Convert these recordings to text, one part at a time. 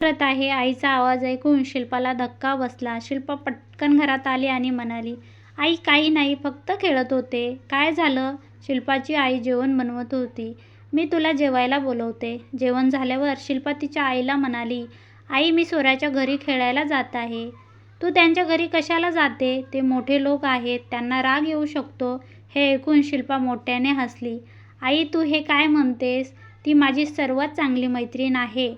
करत आहे. आईचा आवाज ऐकून शिल्पाला धक्का बसला. शिल्पा पटकन घरात आली आणि म्हणाली आई काही नाही फक्त खेळत होते. काय झालं? शिल्पाची आई जेवण बनवत होती. मी तुला जेवायला बोलवते. जेवण झाल्यावर शिल्पा तिच्या आईला म्हणाली आई मी सोऱ्याच्या घरी खेळायला जात आहे. तू त्यांच्या घरी कशाला जाते? ते मोठे लोक आहेत. त्यांना राग येऊ शकतो. हे ऐकून शिल्पा मोठ्याने हसली. आई तू हे काय म्हणतेस? ती माझी सर्वात चांगली मैत्रीण आहे.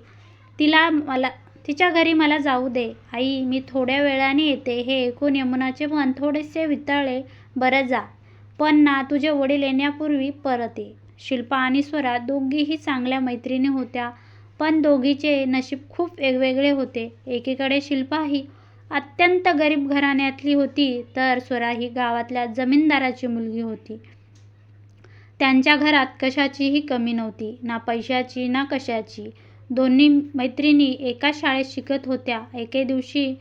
तिला मला तिच्या घरी मला जाऊ दे. आई मी थोड्या वेळाने येते. हे ऐकून यमुनाचे मन थोडेसे वितळले. बरं जा. पण ना तुझे वडील येण्यापूर्वी परत. ये शिल्पा आणि स्वरा दोघीही चांगल्या मैत्रिणी होत्या. पण दोघीचे नशीब खूप वेगवेगळे होते. एकीकडे शिल्पा ही अत्यंत गरीब घराण्यातली होती तर स्वरा ही गावातल्या जमीनदाराची मुलगी होती. त्यांच्या घरात कशाचीही कमी नव्हती. ना पैशाची ना कशाची. दोन्ही मैत्रिणी एकाच शाळेत शिकत होत्या. एके दिवशी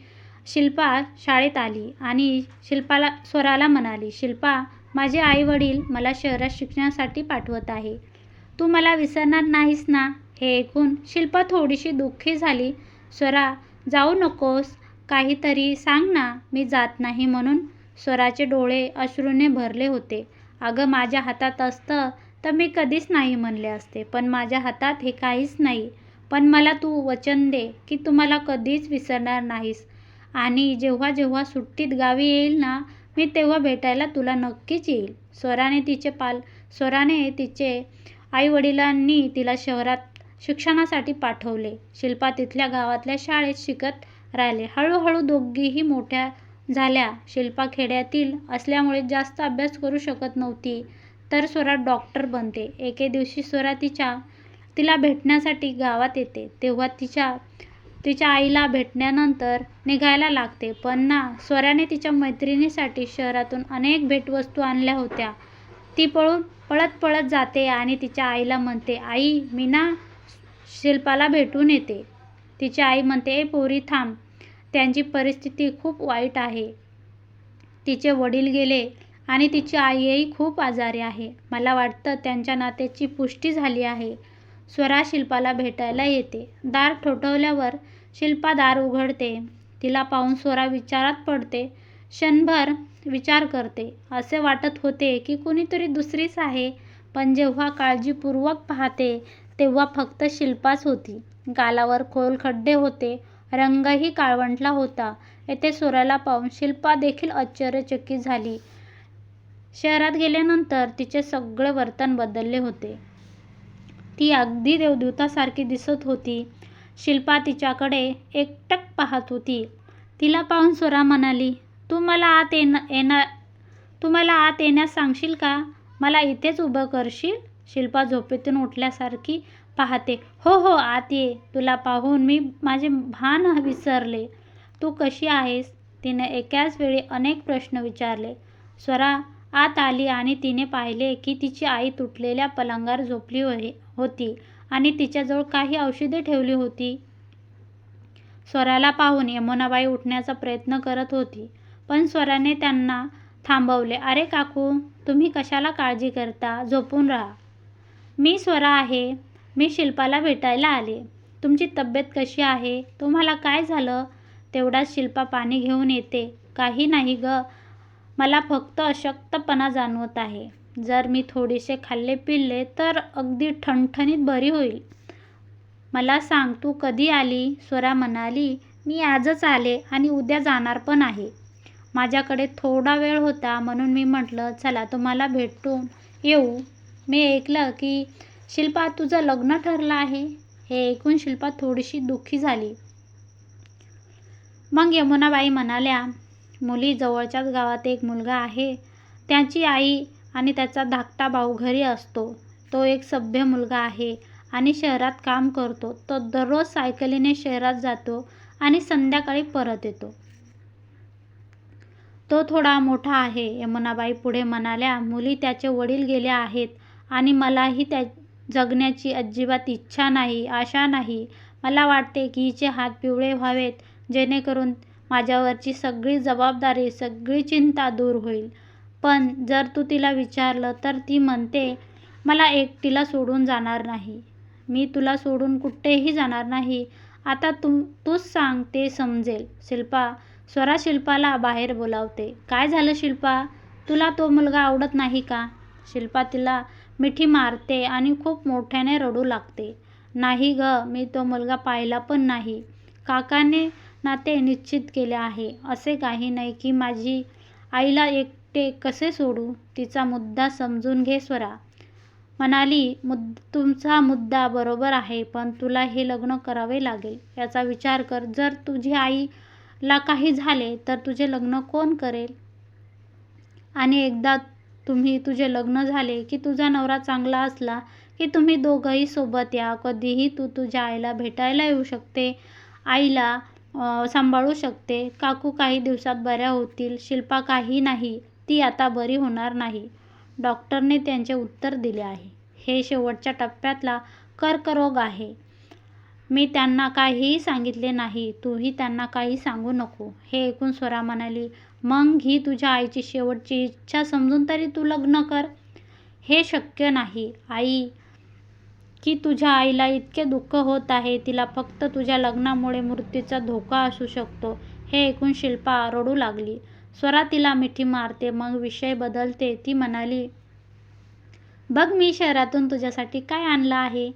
शिल्पा शाळेत आली आणि शिल्पाला स्वराला म्हणाली शिल्पा माझे आई वडील मला शहरात शिक्षणासाठी पाठवत आहे. तू मला विसरणार नाहीस ना? हे ऐकून शिल्पा थोडीशी दुःखी झाली. स्वरा जाऊ नकोस. काहीतरी सांग ना. मी जात नाही म्हणून. स्वराचे डोळे अश्रूने भरले होते. अगं माझ्या हातात असतं तर मी कधीच नाही म्हणले असते. पण माझ्या हातात हे काहीच नाही. पण मला तू वचन दे की तू मला कधीच विसरणार नाहीस. आणि जेव्हा जेव्हा सुट्टीत गावी येईल ना मी तेव्हा भेटायला तुला नक्कीच येईल. स्वराने तिचे पाल स्वराने तिचे आईवडिलांनी तिला शहरात शिक्षणासाठी पाठवले. शिल्पा तिथल्या गावातल्या शाळेत शिकत राहिले. हळूहळू दोघीही मोठ्या झाल्या. शिल्पा खेड्यातील असल्यामुळे जास्त अभ्यास करू शकत नव्हती तर स्वरा डॉक्टर बनते. एके दिवशी स्वरा तिच्या तिला भेटण्यासाठी गावात येते. तेव्हा तिच्या तिच्या आईला भेटल्यानंतर निघायला लागते. पण ना स्वराने तिच्या मैत्रिणीसाठी शहरातून अनेक भेटवस्तू आणल्या होत्या. ती पळून पळत पळत जाते आणि तिच्या आईला म्हणते आई मी ना शिल्पाला भेटून येते. तिची आई म्हणते ए पोरी थांब. त्यांची परिस्थिती खूप वाईट आहे. तिचे वडील गेले आणि तिची आईही खूप आजारी आहे. मला वाटतं त्यांच्या नात्याची पुष्टी झाली आहे. स्वरा शिल्पाला भेटायला येते. दार ठोठवल्यावर शिल्पा दार उघडते. तिला पाहून स्वरा विचारात पडते. क्षणभर विचार करते. असे वाटत होते की कुणीतरी दुसरीच आहे. पण जेव्हा काळजीपूर्वक पाहते तेव्हा फक्त शिल्पाच होती. गालावर खोल खड्डे होते. रंगही काळवंटला होता. येथे स्वराला पाहून शिल्पा देखील आश्चर्यचकित झाली. शहरात गेल्यानंतर तिचे सगळे वर्तन बदलले होते. ती अगदी देवदूतासारखी दिसत होती. शिल्पा तिच्याकडे एकटक पाहत होती. तिला पाहून स्वरा म्हणाली तू मला आत येणं येणार तू मला आत येण्यास सांगशील का? मला इथेच उभं करशील? शिल्पा झोपेतून उठल्यासारखी पाहते. हो हो आत ये. तुला पाहून मी माझे भान विसरले. तू कशी आहेस? तिने एकाच वेळी अनेक प्रश्न विचारले. स्वरा आत आली आणि तिने पाहिले की तिची आई तुटलेल्या पलंगावर झोपली होती आणि तिच्याजवळ काही औषधे ठेवली होती. स्वराला पाहून यमुनाबाई उठण्याचा प्रयत्न करत होती पण स्वराने त्यांना थांबवले अरे काकू तुम्ही कशाला काळजी करता? झोपून राहा. मी स्वरा आहे. मी शिल्पाला भेटायला आले. तुमची तब्येत कशी आहे? तुम्हाला काय झालं तेवढाच शिल्पा पाणी घेऊन येते. काही नाही ग. मला फक्त अशक्तपणा जाणवत आहे. जर मी थोडेसे खाल्ले पिल्ले तर अगदी ठणठणीत बरी होईल. मला सांग तू कधी आली? स्वरा म्हणाली मी आजच आले आणि उद्या जाणार पण आहे. माझ्याकडे थोडा वेळ होता म्हणून मी म्हटलं चला तुम्हाला भेटून येऊ. मी ऐकलं की शिल्पा तुझं लग्न ठरलं आहे? हे ऐकून शिल्पा थोडीशी दुःखी झाली. मग यमुनाबाई म्हणाल्या मुली जवळच्याच गावात एक मुलगा आहे. त्याची आई आणि त्याचा धाकटा भाऊ घरी असतो. तो एक सभ्य मुलगा आहे आणि शहरात काम करतो. तो दररोज सायकलीने शहरात जातो आणि संध्याकाळी परत येतो. तो थोडा मोठा आहे. यमुनाबाई पुढे म्हणाल्या मुली त्याचे वडील गेले आहेत आणि मलाही त्या जगण्याची अजिबात इच्छा नाही आशा नाही. मला वाटते की हिचे हात पिवळे व्हावेत जेणेकरून माझ्यावरची सगळी जबाबदारी सगळी चिंता दूर होईल. पण जर तू तिला विचारलं तर ती म्हणते मला एकटीला सोडून जाणार नाही. मी तुला सोडून कुठेही जाणार नाही. आता तू तूच सांग ते समजेल. शिल्पा स्वरा शिल्पाला बाहेर बोलावते. काय झालं शिल्पा? तुला तो मुलगा आवडत नाही का? शिल्पा तिला मिठी मारते आणि खूप मोठ्याने रडू लागते. नाही ग मी तो मुलगा पाहिला पण नाही. काकाने नाते निश्चित केले आहे. असे काही नाही की माझी आईला एकटे कसे सोडू? तिचा मुद्दा समजून घे स्वरा. म्हणाली मुद तुमचा मुद्दा बरोबर आहे पण तुला हे लग्न करावे लागेल. याचा विचार कर. जर तुझी आईला काही झाले तर तुझे लग्न कोण करेल? आणि एकदा तुम्ही तुझे लग्न झाले की तुझा नवरा चांगला असला की तुम्ही दोघंही सोबत या. कधीही तू तुझ्या आईला भेटायला येऊ शकते. आईला सांभाळू शकते. काकू काही दिवसात बऱ्या होतील. शिल्पा काही नाही. ती आता बरी होणार नाही. डॉक्टरने त्यांचे उत्तर दिले आहे. हे शेवटच्या टप्प्यातला कर्करोग आहे. मी त्यांना काहीही सांगितले नाही. तूही त्यांना काही सांगू नको. हे ऐकून स्वरा म्हणाली मग ही तुझ्या आईची शेवटची इच्छा समजून तरी तू लग्न कर. हे शक्य नाही. आई की तुझ्या आईला इतके दुःख होत आहे तिला फक्त तुझ्या लग्नामुळे मृत्यूचा धोका असू शकतो हे ऐकून शिल्पा रडू लागली. स्वरा तिला मिठी मारते मग विषय बदलते. ती म्हणाली बघ मी शहरातून तुझ्यासाठी काय आणलं आहे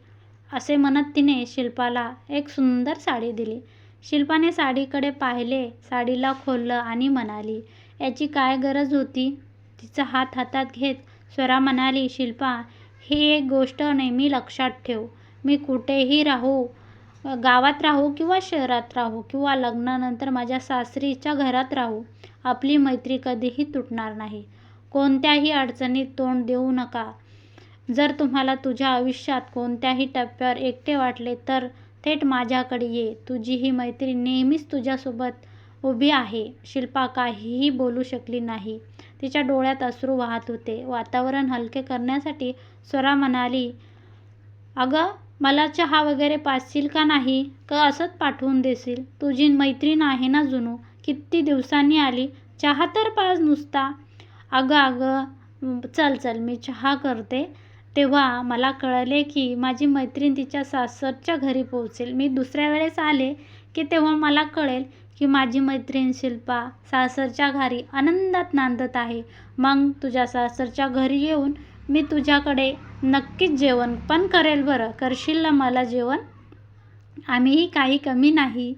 असे म्हणत तिने शिल्पाला एक सुंदर साडी दिली. शिल्पाने साडीकडे पाहिले साडीला खोललं आणि म्हणाली याची काय गरज होती? तिचा हात हातात घेत स्वरा म्हणाली शिल्पा ही एक गोष्ट नेहमी लक्षात ठेव. मी कुठेही राहू गावात राहू किंवा शहरात राहू किंवा लग्नानंतर माझ्या सासरीच्या घरात राहू आपली मैत्री कधीही तुटणार नाही. कोणत्याही अडचणीत तोंड देऊ नका. जर तुम्हाला तुझ्या आयुष्यात कोणत्याही टप्प्यावर एकटे वाटले तर थेट माझ्याकडे ये. तुझी ही मैत्री नेहमीच तुझ्यासोबत उभी आहे. शिल्पा काहीही बोलू शकली नाही. तिच्या डोळ्यात अश्रू वाहत होते. वातावरण हलके करण्यासाठी स्वरा म्हणाली अगं मला चहा वगैरे पाचशील का नाही? का असंच पाठवून देशील? तुझी मैत्रीण आहे ना जुनू? किती दिवसांनी आली? चहा तर पाच नुसता. अगं अगं चल चल मी चहा करते. तेव्हा मला कळले की माझी मैत्रीण तिच्या सासरच्या घरी पोहोचेल. मी दुसऱ्या वेळेस आले की तेव्हा मला कळेल की माझी मैत्रीण शिल्पा सासरच्या घरी आनंदात नांदत आहे. मग तुझ्या सासरच्या घरी येऊन मी तुझ्याकडे नक्कीच जेवण पण करेल बरं. करशील ना मला जेवण? आम्हीही काही कमी नाही.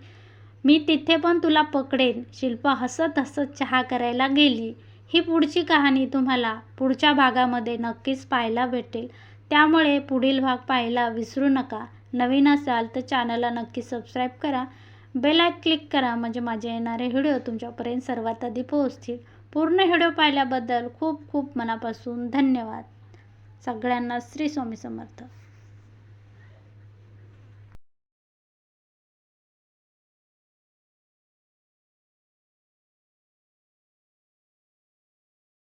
मी तिथे पण तुला पकडेन. शिल्पा हसत हसत चहा करायला गेली. ही पुढची कहाणी तुम्हाला पुढच्या भागामध्ये नक्कीच पाहायला भेटेल. त्यामुळे पुढील भाग पाहायला विसरू नका. नवीन असाल तर चॅनलला नक्की सबस्क्राईब करा. बेल आय क्लिक करा म्हणजे माझे येणारे व्हिडिओ तुमच्यापर्यंत सर्वात आधी पोहोचतील. पूर्ण व्हिडिओ पाहिल्याबद्दल खूप खूप मनापासून धन्यवाद. सगळ्यांना श्री स्वामी समर्थ.